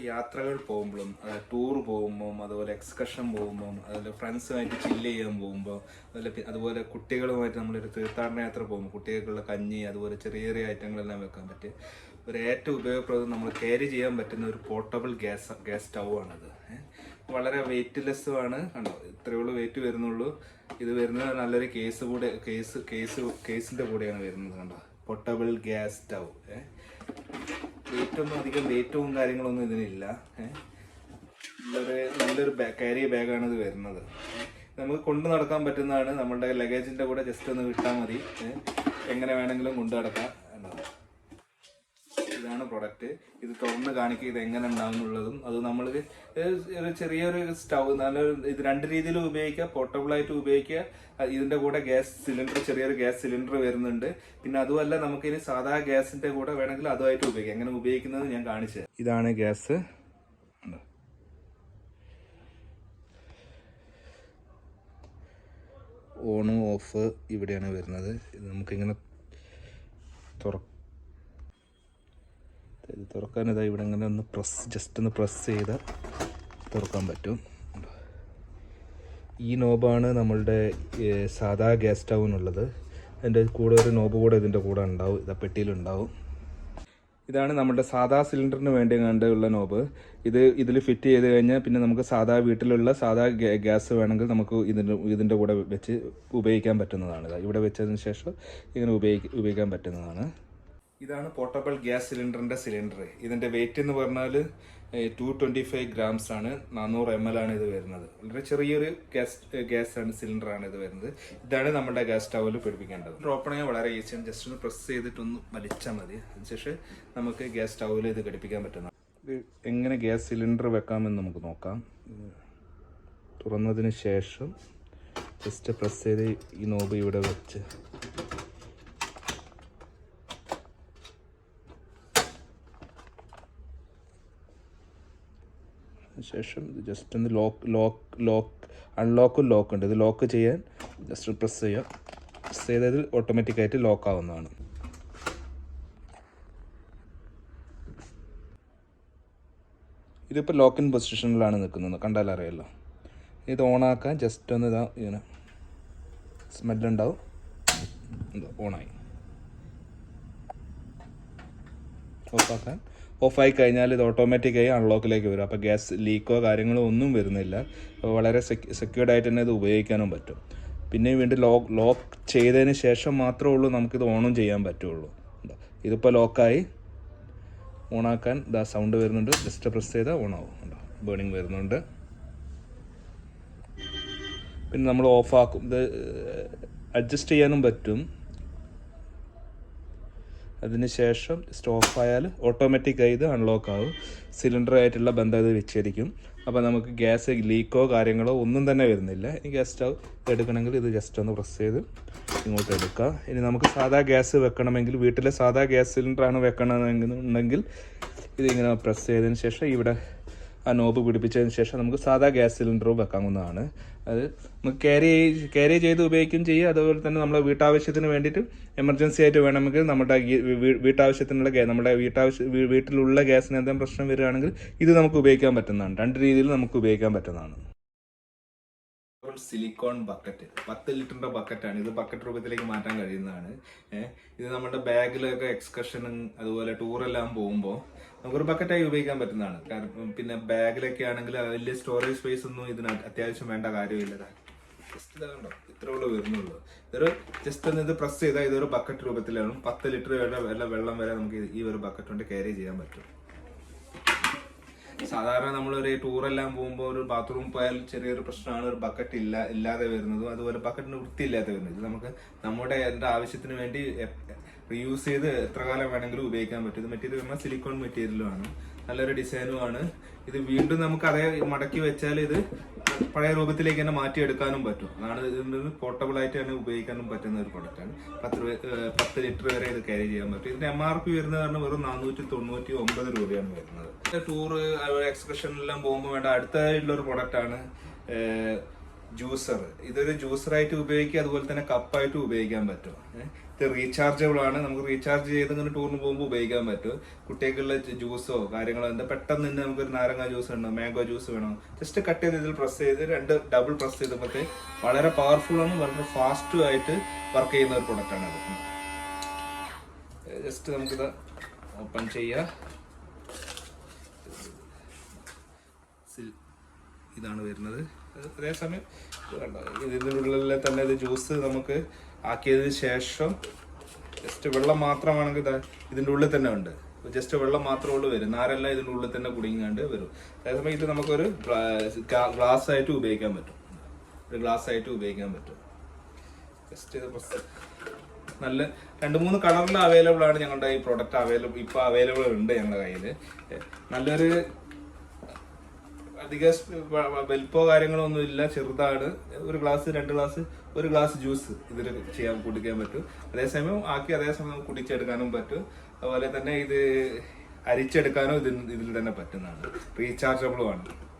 യാത്രകൾ പോകുമ്പോഴും ടൂർ പോകുമ്പോൾ അതുപോലെ എക്സ്കർഷൻ പോകുമ്പോൾ അതുപോലെ ഫ്രണ്ട്സുമായിട്ട് ചില്ല് ചെയ്യാൻ പോകുമ്പോൾ അതുപോലെ അതുപോലെ കുട്ടികളുമായിട്ട് നമ്മളൊരു തീർത്ഥാടന യാത്ര പോകുമ്പോൾ കുട്ടികൾക്കുള്ള കഞ്ഞി അതുപോലെ ചെറിയ ചെറിയ ഐറ്റങ്ങളെല്ലാം വെക്കാൻ പറ്റും ഒരു ഏറ്റവും ഉപയോഗപ്രദം നമ്മൾ ക്യാരി ചെയ്യാൻ പറ്റുന്ന ഒരു പോർട്ടബിൾ ഗ്യാസ് ഗ്യാസ് സ്റ്റൗ ആണത്. ഏ. വളരെ വെയിറ്റ് ആണ്. കണ്ടോ? ഇത്രയേ ഉള്ളൂ വെയിറ്റ് വരുന്നുള്ളൂ. ഇത് വരുന്നത് നല്ലൊരു കേസ് കൂടെ കേസ് കേസ് കേസിന്റെ കൂടെയാണ് വരുന്നത് കണ്ടോ? പോർട്ടബിൾ ഗ്യാസ് സ്റ്റൗ ഏഹ് വെയിറ്റൊന്നും അധികം വെയിറ്റും കാര്യങ്ങളൊന്നും ഇതിനില്ല നല്ലൊരു നല്ലൊരു ക്യാരി ബാഗാണ് ഇത് വരുന്നത്. നമുക്ക് കൊണ്ടു നടക്കാൻ പറ്റുന്നതാണ് നമ്മളുടെ ലഗേജിന്റെ കൂടെ ജസ്റ്റ് ഒന്ന് വിട്ടാൽ മതി എങ്ങനെ വേണമെങ്കിലും കൊണ്ടു നടക്കാം. പ്രൊഡക്റ്റ് ഇത് തുറന്ന് കാണിക്കുക ഇത് എങ്ങനെ ഉണ്ടാവുന്നുള്ളതും അത് നമ്മൾ ഒരു ചെറിയൊരു സ്റ്റൗ നല്ലൊരു ഇത് രണ്ട് രീതിയിൽ ഉപയോഗിക്കുക പോർട്ടബിൾ ആയിട്ട് ഉപയോഗിക്കുക. ഇതിന്റെ കൂടെ ഗ്യാസ് സിലിണ്ടർ ചെറിയൊരു ഗ്യാസ് സിലിണ്ടർ വരുന്നുണ്ട്. പിന്നെ അതുമല്ല നമുക്ക് ഇനി സാധാ ഗ്യാസിന്റെ കൂടെ വേണമെങ്കിൽ അതുമായിട്ട് ഉപയോഗിക്കാം. എങ്ങനെ ഉപയോഗിക്കുന്നത് ഞാൻ കാണിച്ചു ഇതാണ് ഗ്യാസ്. ഓണും ഓഫ് ഇവിടെയാണ് വരുന്നത്. ഇത് നമുക്കിങ്ങനെ തുറ ഇത് തുറക്കാൻ ഇതാ ഇവിടെ ഇങ്ങനെ ഒന്ന് പ്രസ് ജസ്റ്റ് ഒന്ന് പ്രസ് ചെയ്താൽ തുറക്കാൻ പറ്റും. ഈ നോബാണ് നമ്മളുടെ സാധാ ഗ്യാസ് സ്റ്റൗവിനുള്ളത് അതിന്റെ കൂടെ ഒരു നോബ് കൂടെ ഇതിന്റെ കൂടെ ഉണ്ടാവും. ഇതാ പെട്ടിയിലുണ്ടാവും. ഇതാണ് നമ്മുടെ സാധാ സിലിണ്ടറിന് വേണ്ടി കണ്ടുള്ള നോബ് ഇത് ഇതിൽ ഫിറ്റ് ചെയ്ത് കഴിഞ്ഞാൽ പിന്നെ നമുക്ക് സാധാ വീട്ടിലുള്ള സാധാ ഗ്യാസ് വേണമെങ്കിൽ നമുക്ക് ഇതിന്റെ ഇതിന്റെ കൂടെ വെച്ച് ഉപയോഗിക്കാൻ പറ്റുന്നതാണ്. ഇവിടെ വെച്ചതിന് ശേഷം ഇങ്ങനെ ഉപയോഗിക്കാൻ പറ്റുന്നതാണ്. ഇതാണ് പോർട്ടബിൾ ഗ്യാസ് സിലിണ്ടറിന്റെ സിലിണ്ടർ ഇതിന്റെ വെയിറ്റ് എന്ന് പറഞ്ഞാൽ ടു ട്വന്റി ഫൈവ് ഗ്രാംസ് ആണ്. നാനൂറ് എം എൽ ആണ് ഇത് വരുന്നത്. വളരെ ചെറിയൊരു ഗ്യാസ് ഗ്യാസ് ആണ് സിലിണ്ടർ ആണ് ഇത് വരുന്നത്. ഇതാണ് നമ്മുടെ ഗ്യാസ് സ്റ്റൗവിൽ പിടിപ്പിക്കേണ്ടത്. ഓപ്പൺ ചെയ്യാൻ വളരെ ഈസിയാണ് ജസ്റ്റ് ഒന്ന് പ്രസ് ചെയ്തിട്ടൊന്ന് വലിച്ചാൽ മതി. അതിനുശേഷം നമുക്ക് ഗ്യാസ് സ്റ്റൗവിൽ ഇത് ഘടിപ്പിക്കാൻ പറ്റുന്ന എങ്ങനെ ഗ്യാസ് സിലിണ്ടർ വെക്കാമെന്ന് നമുക്ക് നോക്കാം. തുറന്നതിന് ശേഷം ജസ്റ്റ് പ്രസ് ചെയ്ത് ഈ നോബ് ഇവിടെ വെച്ച് ശേഷം ഇത് ജസ്റ്റ് ഒന്ന് ലോക്ക് ലോക്ക് ലോക്ക് അൺലോക്കും ലോക്ക് ഉണ്ട്. ഇത് ലോക്ക് ചെയ്യാൻ ജസ്റ്റ് പ്രസ് ചെയ്യാം. പ്രസ് ചെയ്തതിൽ ഓട്ടോമാറ്റിക്കായിട്ട് ലോക്ക് ആവുന്നതാണ്. ഇതിപ്പോൾ ലോക്ക് ഇൻ പൊസിഷനിലാണ് നിൽക്കുന്നത്. കണ്ടാൽ അറിയാലോ. ഇത് ഓണാക്കാൻ ജസ്റ്റ് ഒന്ന് ഇതാ ഇങ്ങനെ സ്മെല്ലുണ്ടാവും ഓണായി ഓഫാക്കാൻ ഓഫായി കഴിഞ്ഞാൽ ഇത് ഓട്ടോമാറ്റിക്കായി അൺലോക്കിലേക്ക് വരും. അപ്പോൾ ഗ്യാസ് ലീക്കോ കാര്യങ്ങളോ ഒന്നും വരുന്നില്ല. അപ്പോൾ വളരെ സെക്യൂർഡ് ആയിട്ട് തന്നെ ഇത് ഉപയോഗിക്കാനും പറ്റും. പിന്നെ വീണ്ടും ലോക്ക് ലോക്ക് ചെയ്തതിന് ശേഷം മാത്രമേ ഉള്ളൂ നമുക്കിത് ഓണും ചെയ്യാൻ പറ്റുള്ളൂ? ഇതിപ്പോൾ ലോക്കായി ഓണാക്കാൻ ഇതാ സൗണ്ട് വരുന്നുണ്ട്. ജസ്റ്റ് പ്രസ് ചെയ്താൽ ഓണാവും. ഉണ്ടോ ബേണിംഗ് വരുന്നുണ്ട്. പിന്നെ നമ്മൾ ഓഫാക്കും ഇത് അഡ്ജസ്റ്റ് ചെയ്യാനും പറ്റും. അതിനുശേഷം സ്റ്റോപ്പ് ആയാൽ ഓട്ടോമാറ്റിക്കായി ഇത് അൺലോക്ക് ആവും. സിലിണ്ടറായിട്ടുള്ള ബന്ധം ഇത് വിച്ഛേദിക്കും അപ്പോൾ നമുക്ക് ഗ്യാസ് ലീക്കോ കാര്യങ്ങളോ ഒന്നും തന്നെ വരുന്നില്ല. ഇനി ഗ്യാസ് സ്റ്റവ് എടുക്കണമെങ്കിൽ ഇത് ജസ്റ്റ് ഒന്ന് പ്രസ് ചെയ്ത് ഇങ്ങോട്ട് എടുക്കുക ഇനി നമുക്ക് സാധാ ഗ്യാസ് വെക്കണമെങ്കിൽ വീട്ടിലെ സാധാ ഗ്യാസ് സിലിണ്ടറാണ് വെക്കണമെന്നുണ്ടെങ്കിൽ ഇതിങ്ങനെ പ്രസ് ചെയ്തതിന് ശേഷം ഇവിടെ ആ നോബ് പിടിപ്പിച്ചതിന് ശേഷം നമുക്ക് സാധാ ഗ്യാസ് സിലിണ്ടറും വെക്കാവുന്നതാണ്. അത് നമുക്ക് ക്യാരി ക്യാരി ചെയ്ത് ഉപയോഗിക്കുകയും ചെയ്യുക. അതുപോലെ തന്നെ നമ്മുടെ വീട്ടാവശ്യത്തിന് വേണ്ടിയിട്ട് എമർജൻസി ആയിട്ട് വേണമെങ്കിൽ നമ്മുടെ വീട്ടാവശ്യത്തിനുള്ള നമ്മുടെ വീട്ടാവശ്യ വീട്ടിലുള്ള ഗ്യാസിന് എന്തെങ്കിലും പ്രശ്നം വരികയാണെങ്കിൽ ഇത് നമുക്ക് ഉപയോഗിക്കാൻ പറ്റുന്നതാണ്. രണ്ട് രീതിയിൽ നമുക്ക് ഉപയോഗിക്കാൻ പറ്റുന്നതാണ്. സിലിക്കോൺ ബക്കറ്റ് പത്ത് ലിറ്ററിന്റെ ബക്കറ്റാണ് ഇത് ബക്കറ്റ് രൂപത്തിലേക്ക് മാറ്റാൻ കഴിയുന്നതാണ്. ഇത് നമ്മുടെ ബാഗിലൊക്കെ എക്സ്കർഷനും അതുപോലെ ടൂറെല്ലാം പോകുമ്പോൾ നമുക്കൊരു ബക്കറ്റായി ഉപയോഗിക്കാൻ പറ്റുന്നതാണ്. കാരണം പിന്നെ ബാഗിലൊക്കെ ആണെങ്കിൽ വലിയ സ്റ്റോറേജ് സ്പേസ് ഒന്നും ഇതിന് അത്യാവശ്യം വേണ്ട കാര്യമില്ല. ജസ്റ്റ് ഇതാ കണ്ടോ? ഇത്ര ഉള്ളൂ വരുന്നുള്ളൂ. ഇതൊരു ജസ്റ്റ് ഒന്ന് ഇത് പ്രസ് ചെയ്താൽ ഇതൊരു ബക്കറ്റ് രൂപത്തിലാണ്. പത്ത് ലിറ്റർ വരെ വെള്ളം വരെ നമുക്ക് ഈ ഒരു ബക്കറ്റ് കൊണ്ട് ക്യാരി ചെയ്യാൻ പറ്റും. സാധാരണ നമ്മളൊരു ടൂറെല്ലാം പോകുമ്പോൾ ഒരു ബാത്റൂം പോയാൽ ചെറിയൊരു പ്രശ്നമാണ് ഒരു ബക്കറ്റ് ഇല്ല ഇല്ലാതെ വരുന്നതും അതുപോലെ ബക്കറ്റിന് വൃത്തിയില്ലാതെ വരുന്നത്. നമുക്ക് നമ്മുടെ എന്റെ ആവശ്യത്തിന് വേണ്ടി റീയൂസ് ചെയ്ത് എത്ര കാലം വേണമെങ്കിലും ഉപയോഗിക്കാൻ പറ്റും. ഇത് മെറ്റീരിയൽ പറഞ്ഞാൽ സിലിക്കോൺ മെറ്റീരിയലുമാണ് നല്ലൊരു ഡിസൈനുമാണ് ഇത് വീണ്ടും നമുക്ക് അതേ മടക്കി വെച്ചാൽ ഇത് പഴയ രൂപത്തിലേക്ക് തന്നെ മാറ്റിയെടുക്കാനും പറ്റും. അതാണ് ഇതിന് പോർട്ടബിൾ ആയിട്ട് തന്നെ ഉപയോഗിക്കാനും പറ്റുന്ന ഒരു പ്രൊഡക്റ്റാണ് പത്ത് പത്ത് ലിറ്റർ വരെ ഇത് ക്യാരി ചെയ്യാൻ പറ്റും. ഇതിന്റെ എം ആർ പി വരുന്നത് കാരണം വെറും നാനൂറ്റി തൊണ്ണൂറ്റി ഒമ്പത് രൂപയാണ് വരുന്നത് ടൂറ് എക്സ്കർഷനിലെല്ലാം പോകുമ്പോൾ വേണ്ട അടുത്തായിട്ടുള്ള ഒരു പ്രൊഡക്റ്റാണ് ജ്യൂസർ ഇതൊരു ജ്യൂസറായിട്ട് ഉപയോഗിക്കുക അതുപോലെ തന്നെ കപ്പായിട്ടും ഉപയോഗിക്കാൻ പറ്റും. ഇത് റീചാർജബിൾ ആണ്. നമുക്ക് റീചാർജ് ചെയ്ത് ഇങ്ങനെ ടൂറിന് പോകുമ്പോൾ ഉപയോഗിക്കാൻ പറ്റും. കുട്ടികൾക്കുള്ള ജ്യൂസോ കാര്യങ്ങളോ എന്താ പെട്ടെന്ന് തന്നെ നമുക്കൊരു നാരങ്ങ ജ്യൂസ് വേണോ മാംഗോ ജ്യൂസ് വേണോ ജസ്റ്റ് കട്ട് ചെയ്ത് ഇതിൽ പ്രസ് ചെയ്ത് രണ്ട് ഡബിൾ പ്രസ് ചെയ്തപ്പോഴത്തെ വളരെ പവർഫുൾ ആണ് വളരെ ഫാസ്റ്റും ആയിട്ട് വർക്ക് ചെയ്യുന്ന ഒരു പ്രൊഡക്റ്റ് ആണ് അത്. ജസ്റ്റ് നമുക്കിത് ഓപ്പൺ ചെയ്യാം. ഇതാണ് വരുന്നത്. അത് അതേസമയം കണ്ടോ? ഇതിന്റെ ഉള്ളിൽ തന്നെ ഇത് ജ്യൂസ് നമുക്ക് ആക്കിയതിന് ശേഷം ജസ്റ്റ് വെള്ളം മാത്രമാണെങ്കിൽ ഇതാ ഇതിന്റെ ഉള്ളിൽ തന്നെ ഉണ്ട്. ജസ്റ്റ് വെള്ളം മാത്രമേ ഉള്ളൂ വരും. നാരെല്ലാം ഇതിന്റെ ഉള്ളിൽ തന്നെ കുടുങ്ങിക്കാണ്ട് വരും. അതേസമയം ഇത് നമുക്കൊരു ഗ്ലാസ് ആയിട്ട് ഉപയോഗിക്കാൻ പറ്റും. ഒരു ഗ്ലാസ് ആയിട്ട് ഉപയോഗിക്കാൻ പറ്റും. ജസ്റ്റ് ഇത് നല്ല രണ്ട് മൂന്ന് കളറിൽ അവൈലബിൾ ആണ് ഞങ്ങളുടെ ഈ പ്രോഡക്റ്റ് അവൈലബിൾ ഇപ്പോൾ അവൈലബിൾ ഉണ്ട് ഞങ്ങളുടെ കയ്യിൽ നല്ലൊരു അധിക വലിപ്പോ കാര്യങ്ങളോ ഒന്നും ഇല്ല. ചെറുതാണ്. ഒരു ഗ്ലാസ് രണ്ട് ഗ്ലാസ് ഒരു ഗ്ലാസ് ജ്യൂസ് ഇതിൽ ചെയ്യാൻ കുടിക്കാൻ പറ്റും. അതേസമയം ആക്കി അതേസമയം കുടിച്ചെടുക്കാനും പറ്റും. അതുപോലെ തന്നെ ഇത് അരിച്ചെടുക്കാനും ഇതിൽ ഇതിൽ തന്നെ പറ്റുന്നതാണ്. റീചാർജബിളും ആണ്.